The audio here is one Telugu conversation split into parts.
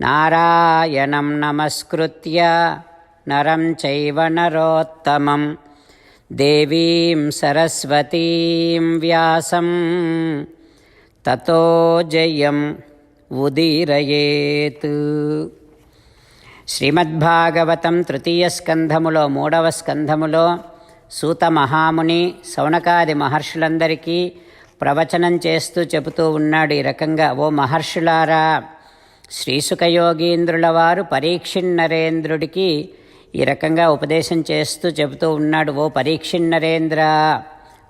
నారాయణం నమస్కృత్య నరం చైవ నరోత్తమం దేవీం సరస్వతీం వ్యాసం తతో జయం ఉదీరయేత్ శ్రీమద్భాగవతం తృతీయ స్కంధములో మూడవ స్కంధములో సూత మహాముని సౌనకాది మహర్షులందరికీ ప్రవచనం చేస్తూ చెబుతూ ఉన్నాడు ఈ రకంగా ఓ మహర్షులారా శ్రీసుఖయోగీంద్రుల వారు పరీక్షిన్నరేంద్రుడికి ఈ రకంగా ఉపదేశం చేస్తూ చెబుతూ ఉన్నాడు ఓ పరీక్షిన్నరేంద్ర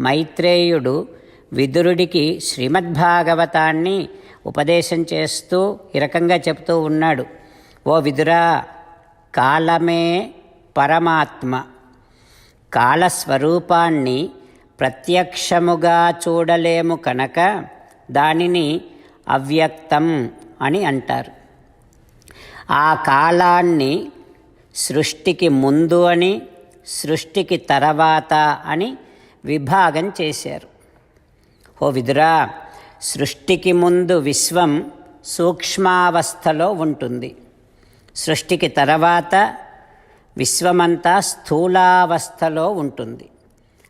మైత్రేయుడు విదురుడికి శ్రీమద్భాగవతాన్ని ఉపదేశం చేస్తూ ఈ రకంగా చెబుతూ ఉన్నాడు. ఓ విదురా కాలమే పరమాత్మ. కాలస్వరూపాన్ని ప్రత్యక్షముగా చూడలేము కనుక దానిని అవ్యక్తం. అని అంటారు. ఆ కాలాన్ని సృష్టికి ముందు అని సృష్టికి తర్వాత అని విభాగం చేశారు. ఓ విదురా సృష్టికి ముందు విశ్వం సూక్ష్మావస్థలో ఉంటుంది. సృష్టికి తర్వాత విశ్వమంతా స్థూలావస్థలో ఉంటుంది.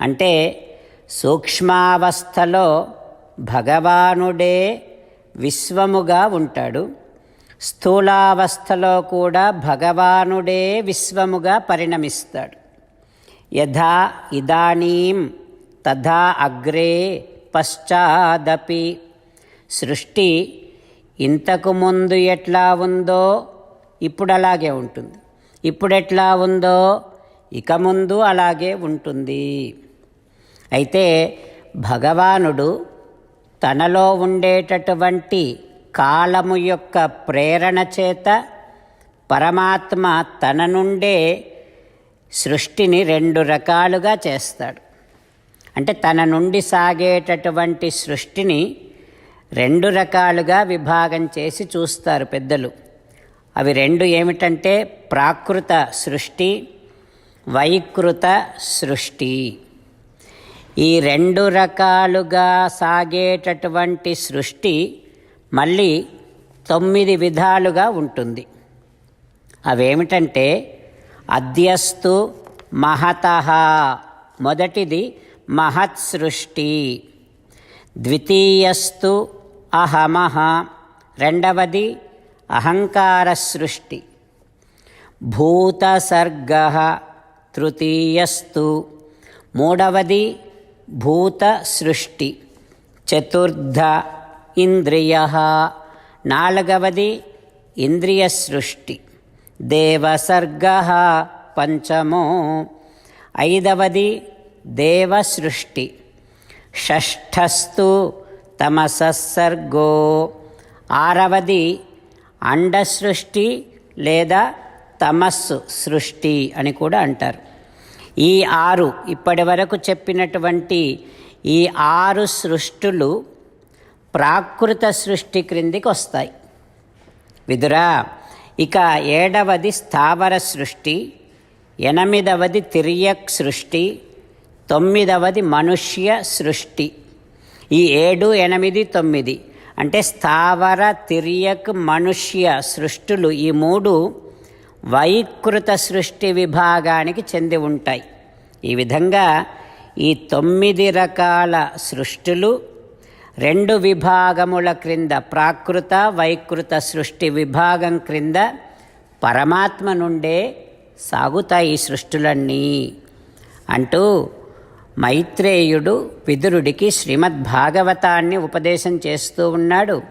అంటే సూక్ష్మావస్థలో భగవానుడే విశ్వముగా ఉంటాడు. స్థూలావస్థలో కూడా భగవానుడే విశ్వముగా పరిణమిస్తాడు. యథా ఇదానీం తథా అగ్రే పశ్చాదపి. సృష్టి ఇంతకు ముందు ఎట్లా ఉందో ఇప్పుడు అలాగే ఉంటుంది. ఇప్పుడు ఎట్లా ఉందో ఇక ముందు అలాగే ఉంటుంది. అయితే భగవానుడు తనలో ఉండేటటువంటి కాలము యొక్క ప్రేరణ చేత పరమాత్మ తన నుండే సృష్టిని రెండు రకాలుగా చేస్తాడు. అంటే తన నుండి సాగేటటువంటి సృష్టిని రెండు రకాలుగా విభాగం చేసి చూస్తారు పెద్దలు. అవి రెండు ఏమిటంటే ప్రాకృత సృష్టి వైకృత సృష్టి. ఈ రెండు రకాలుగా సాగేటటువంటి సృష్టి మళ్ళీ తొమ్మిది విధాలుగా ఉంటుంది. అవేమిటంటే అద్యస్తు మహత. మొదటిది మహత్ సృష్టి ద్వితీయస్తు అహమహ. రెండవది అహంకార సృష్టి భూతసర్గ తృతీయస్తు. మూడవది భూత సృష్టి చతుర్థ ఇంద్రియ నాలుగవది ఇంద్రియ సృష్టి దేవసర్గ పంచమో ఐదవది దేవ సృష్టి షష్ఠస్తు తమసర్గో ఆరవది అండసృష్టి లేదా తమస్సు సృష్టి అని కూడా అంటారు. ఈ ఆరు ఇప్పటి వరకు చెప్పినటువంటి ఈ ఆరు సృష్టులు ప్రాకృత సృష్టి క్రిందికి వస్తాయి. విదురా ఇక ఏడవది స్థావర సృష్టి ఎనిమిదవది తిరియక్ సృష్టి తొమ్మిదవది మనుష్య సృష్టి. ఈ ఏడు ఎనిమిది తొమ్మిది అంటే స్థావర తిరియక్ మనుష్య సృష్టులు ఈ మూడు వైకృత సృష్టి విభాగానికి చెంది ఉంటాయి. ఈ విధంగా ఈ తొమ్మిది రకాల సృష్టులు రెండు విభాగముల క్రింద ప్రాకృత వైకృత సృష్టి విభాగం క్రింద పరమాత్మ నుండే సాగుతాయి ఈ సృష్టులన్నీ. అంటూ మైత్రేయుడు విదురుడికి శ్రీమద్ భాగవతాన్ని ఉపదేశం చేస్తూ ఉన్నాడు.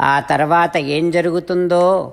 ఆ తర్వాత ఏం జరుగుతుందో